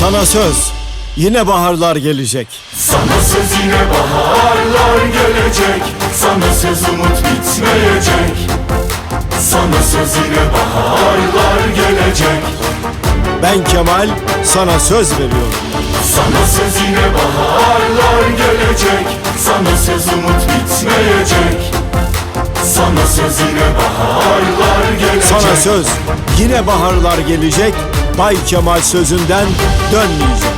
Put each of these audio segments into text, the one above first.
Sana söz, yine baharlar gelecek. Sana söz yine baharlar gelecek Sana söz umut bitmeyecek Sana söz yine baharlar gelecek Ben Kemal, sana söz veriyorum. Sana söz yine baharlar gelecek Sana söz umut bitmeyecek Sana söz yine baharlar gelecek Sana söz, yine baharlar gelecek. Bay Kemal sözünden dönmeyecek.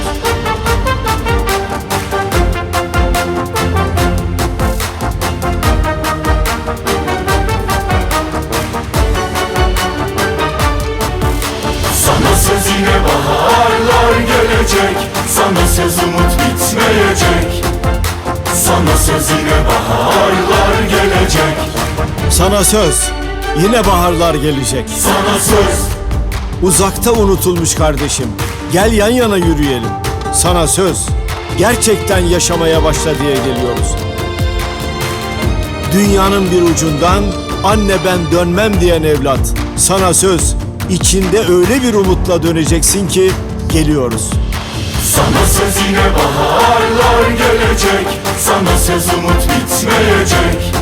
Sana söz yine baharlar gelecek Sana söz umut bitmeyecek Sana söz yine baharlar gelecek Sana söz, yine baharlar gelecek. Sana söz Uzakta unutulmuş kardeşim. Gel yan yana yürüyelim. Sana söz, gerçekten yaşamaya başla diye geliyoruz. Dünyanın bir ucundan anne ben dönmem diyen evlat. Sana söz, içinde öyle bir umutla döneceksin ki geliyoruz. Sana söz yine baharlar gelecek Sana söz umut bitmeyecek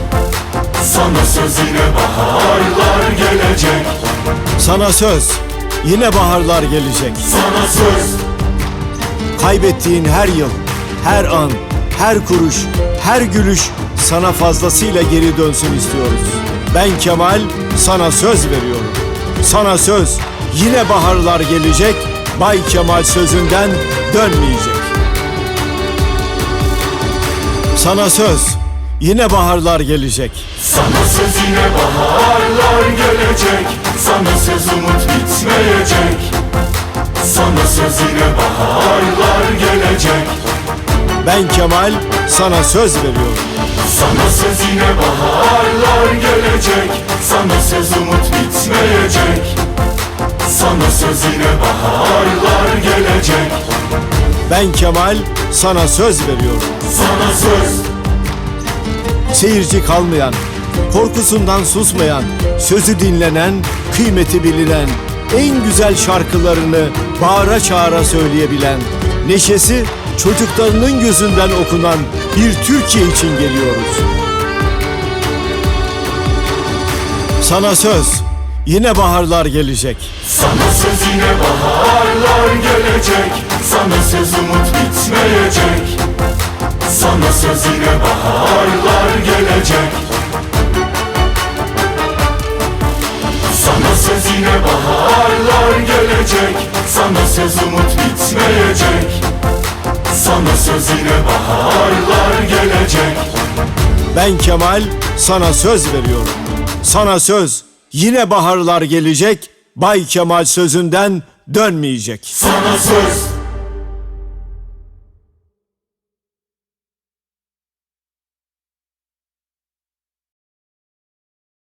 Sana söz yine baharlar gelecek Sana söz, yine baharlar gelecek. Sana söz Kaybettiğin her yıl, her an, her kuruş, her gülüş sana fazlasıyla geri dönsün istiyoruz. Ben Kemal sana söz veriyorum. Sana söz yine baharlar gelecek. Bay Kemal sözünden dönmeyecek. Sana söz yine baharlar gelecek. Sana söz yine baharlar gelecek Sana söz umut bitmeyecek Sana söz yine baharlar gelecek Ben Kemal sana söz veriyorum. Sana söz yine baharlar gelecek Sana söz umut bitmeyecek Sana söz yine baharlar gelecek Ben Kemal sana söz veriyorum. Sana söz Seyirci kalmayan, korkusundan susmayan, sözü dinlenen, kıymeti bilinen, en güzel şarkılarını bağıra çağıra söyleyebilen, neşesi çocuklarının gözünden okunan bir Türkiye için geliyoruz. Sana söz, yine baharlar gelecek. Sana söz yine baharlar gelecek Sana söz umut bitmeyecek Sana söz yine baharlar gelecek Sana söz yine baharlar gelecek Sana söz umut bitmeyecek Sana söz yine baharlar gelecek Ben Kemal sana söz veriyorum. Sana söz, yine baharlar gelecek. Bay Kemal sözünden dönmeyecek. Sana söz